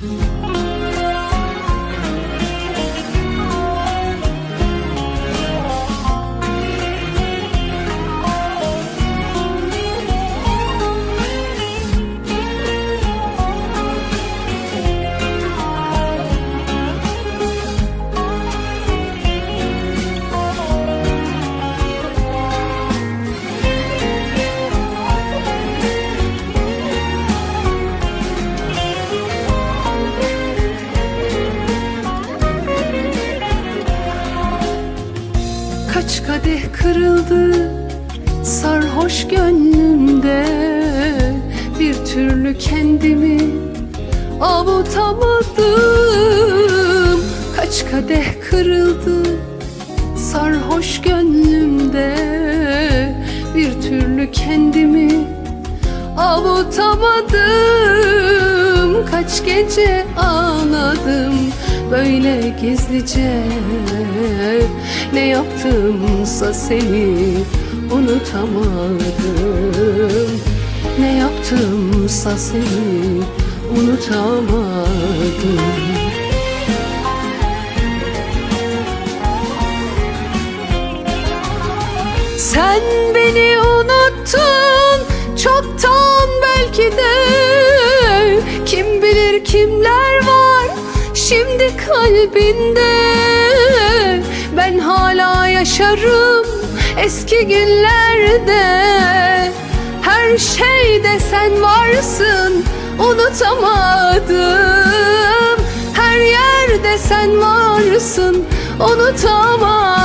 Kaç kadeh kırıldı sarhoş gönlümde. Bir türlü kendimi avutamadım. Kaç kadeh kırıldı sarhoş gönlümde. Bir türlü kendimi avutamadım. Kaç gece ağladım böyle gizlice? Ne yaptımsa seni unutamadım Ne yaptımsa seni unutamadım kalbinde. Ben hala yaşarım eski günlerde. Her şeyde sen varsın unutamadım. Her yerde sen varsın unutamadım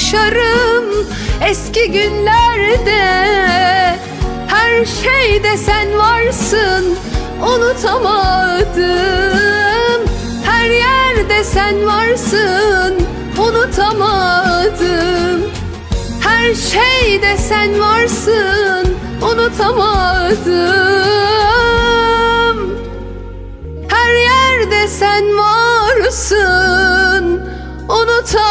yaşarım eski günlerde. Her şeyde sen varsın unutamadım. Her yerde sen varsın unutamadım. Her şeyde sen varsın unutamadım. Her yerde sen varsın unutamadım